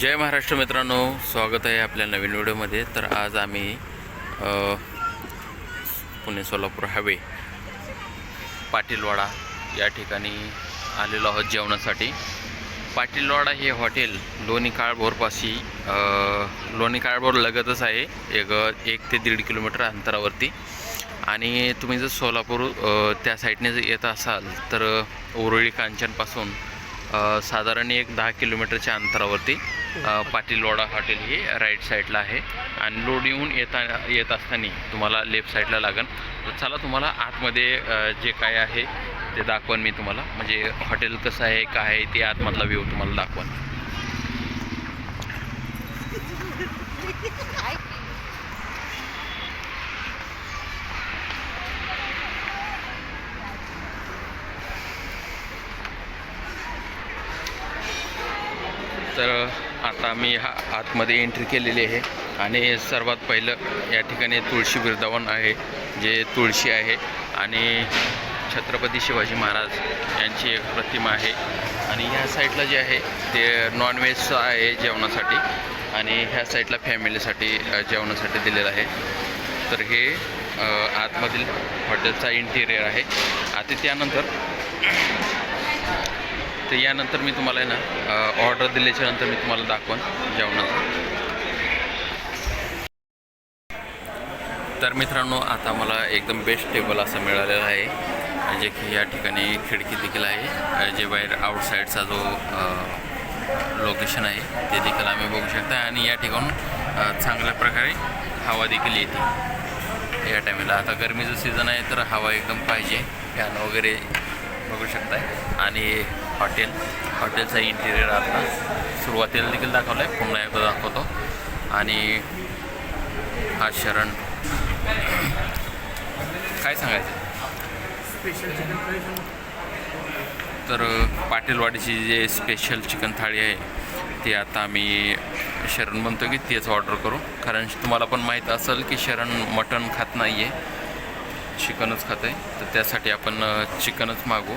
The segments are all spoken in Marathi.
जय महाराष्ट्र मित्रांनो स्वागत आहे आपल्या नवीन व्हिडिओमध्ये. तर आज आम्ही पुणे सोलापूर हायवे पाटीलवाडा या ठिकाणी आलेलो आहोत जेवणासाठी. पाटीलवाडा हे हॉटेल लोणी काळभोरपाशी लोणी काळभोर लगतच आहे. एक एक ते दीड किलोमीटर अंतरावरती. आणि तुम्ही जर सोलापूर त्या साईडने जर येत असाल तर उरुळी कांचनपासून साधारण एक दहा किलोमीटरच्या अंतरावरती. पाटीलवाडा हॉटेल हे राईट साईडला आहे. आणि लोड येऊन येता येत असताना तुम्हाला लेफ्ट साईडला लागेल तर चला तुम्हाला आतमध्ये जे काय आहे ते दाखवन मी तुम्हाला. म्हणजे हॉटेल कसं आहे काय आहे ते आतमधला व्ह्यू तुम्हाला दाखवन. तर आता मी हा आतमध्ये एंट्री केलेली आहे. आणि सर्वात पहिलं या ठिकाणी तुळशी वृंदावन आहे जे तुळशी आहे. आणि छत्रपती शिवाजी महाराज यांची एक प्रतिमा आहे. आणि ह्या साईडला जे आहे ते नॉनव्हेजचं आहे जेवणासाठी. आणि ह्या साईडला फॅमिलीसाठी जेवणासाठी दिलेलं आहे. तर हे आतमधील हॉटेलचा इंटिरियर आहे. आता त्यानंतर तर यानंतर मी तुम्हाला आहे ना ऑर्डर दिल्याच्या नंतर मी तुम्हाला दाखवन जेवणाचं. तर मित्रांनो आता मला एकदम बेस्ट टेबल असं मिळालेलं आहे. जे की या ठिकाणी खिडकी देखील आहे. जे बाहेर आउटसाईडचा जो लोकेशन आहे ते देखील आम्ही बघू शकता. आणि या ठिकाणून चांगल्या प्रकारे हवा देखील येते. या टायमाला आता गरमीचं सीझन आहे तर हवा एकदम पाहिजे. फॅन वगैरे बघू शकताय. आणि हॉटेल हॉटेलचा इंटिरियर आता सुरुवातीला देखील दाखवलं आहे पुन्हा एकदा दाखवतो. आणि हा शरण. काय सांगायचं? स्पेशल चिकन फ्राय तर पाटीलवाडीची जे स्पेशल चिकन थाळी आहे ती आता आम्ही शरण म्हणतो की तेच ऑर्डर करू. कारण तुम्हाला पण माहीत असेल की शरण मटण खात नाही आहे चिकनच खात आहे तर त्यासाठी आपण चिकनच मागू.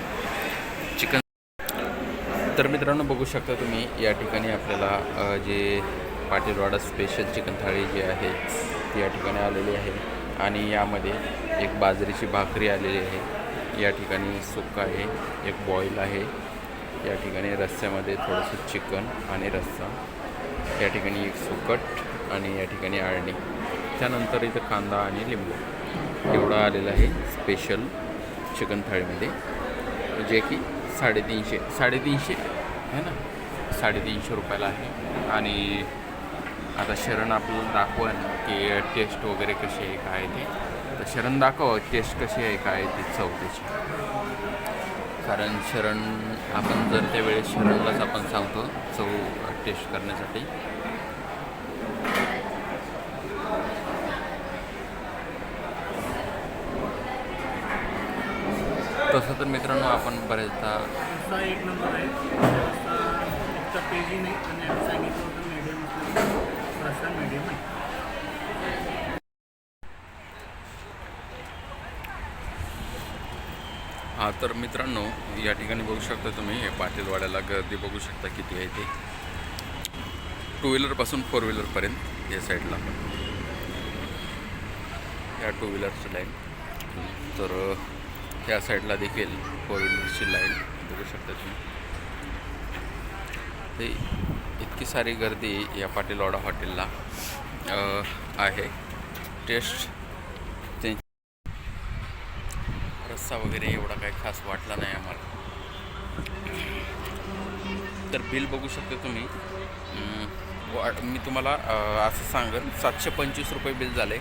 तर मित्रांनो बघू शकता तुम्ही या ठिकाणी आपल्याला जे पाटीलवाडा स्पेशल चिकन थाळी जी आहे ती या ठिकाणी आलेली आहे. आणि यामध्ये एक बाजरीची भाकरी आलेली आहे. या ठिकाणी सुक्का आहे एक बॉईल आहे. या ठिकाणी रस्स्यामध्ये थोडंसं चिकन आणि रस्सा. या ठिकाणी एक सुकट आणि या ठिकाणी आळणी. त्यानंतर इथं कांदा आणि लिंबू. एवढं आलेलं आहे स्पेशल चिकन थाळीमध्ये. जे की साडेतीनशे साडेतीनशे. आहे ना? साडेतीनशे रुपयाला आहे. आणि आता शरण आपल्याला ना की टेस्ट वगैरे कशी आहे काय ते. तर शरण दाखव टेस्ट कशी आहे काय ती चव त्याची कारण शरण आपण जर त्यावेळेस शरणलाच आपण सांगतो चव टेस्ट करण्यासाठी. तसं तर मित्रांनो आपण बरेचदा एक नंबर आहे. रस्सा इतका पेजी नाही आणि आम्ही सांगितलं होतं मीडियम असल्यामुळे रस्सा मीडियम आहे. हा तर मित्रांनो या ठिकाणी बघू शकता तुम्ही पाटीलवाड्याला गर्दी बघू शकता किती आहे ते. टू व्हीलरपासून फोर व्हीलरपर्यंत या साईडला या टू व्हीलरची लाईन तर ह्या साईडला देखील फोर व्हीलरची लाईन बघू शकता तुम्ही. ते इतकी सारी गर्दी या पाटीलवाडा हॉटेलला आहे. टेस्ट ते रस्सा वगैरे एवढा काही खास वाटला नाही आम्हाला. तर बिल बघू शकता तुम्ही. वा- मी तुम्हाला असं सांगेन सातशे पंचवीस रुपये बिल झाले.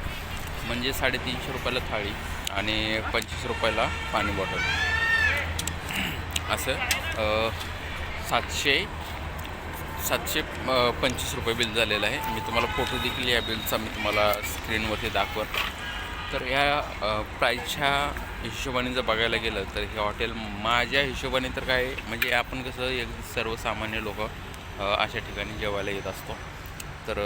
म्हणजे साडेतीनशे रुपयाला थाळी. आणि पंचवीस रुपयाला पाणी बॉटल. असं सातशे सातशे पंचवीस रुपये बिल झालेलं आहे. मी तुम्हाला फोटो देखील या बिलचा मी तुम्हाला स्क्रीनवरती दाखवत तर ह्या प्राईजच्या हिशोबाने जर बघायला गेलं तर हे हॉटेल माझ्या हिशोबाने तर काय म्हणजे आपण कसं एक सर्वसामान्य लोक अशा ठिकाणी जेवायला येत असतो. तर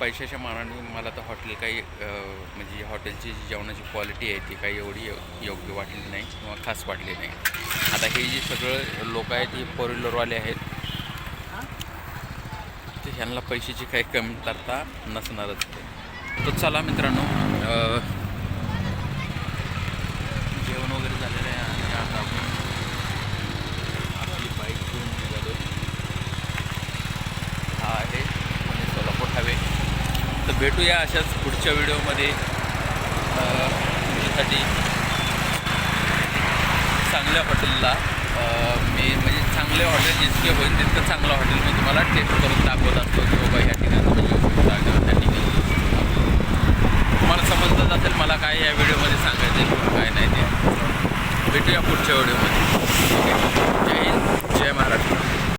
पैशाच्या मानाने मला तर हॉटेल काही म्हणजे हॉटेलची जी जेवणाची क्वालिटी आहे ती काही एवढी योग्य वाटली नाही किंवा खास वाटली नाही. आता हे जे सगळं लोक आहेत हे फोर व्हीलरवाले आहेत तर ह्यांना पैशाची काही कमतरता नसणारच तर चला मित्रांनो जेवण वगैरे झालेलं आहे आणि आता आपण आपली बाईक घेऊन निघालो हा आहे पुणे सोलापूर हायवे तर भेटूया अशाच पुढच्या व्हिडिओमध्ये. तुमच्यासाठी चांगल्या हॉटेलला मी म्हणजे चांगले हॉटेल जितके होईल तितकं चांगलं हॉटेल मी तुम्हाला टेस्ट करून दाखवत असतो की बाबा ह्या ठिकाणी त्या ठिकाणी. तुम्हाला समजतच असेल मला काय या व्हिडिओमध्ये सांगायचं आहे किंवा काय नाही ते. भेटूया पुढच्या व्हिडिओमध्ये. ठीक आहे जय हिंद जय महाराष्ट्र.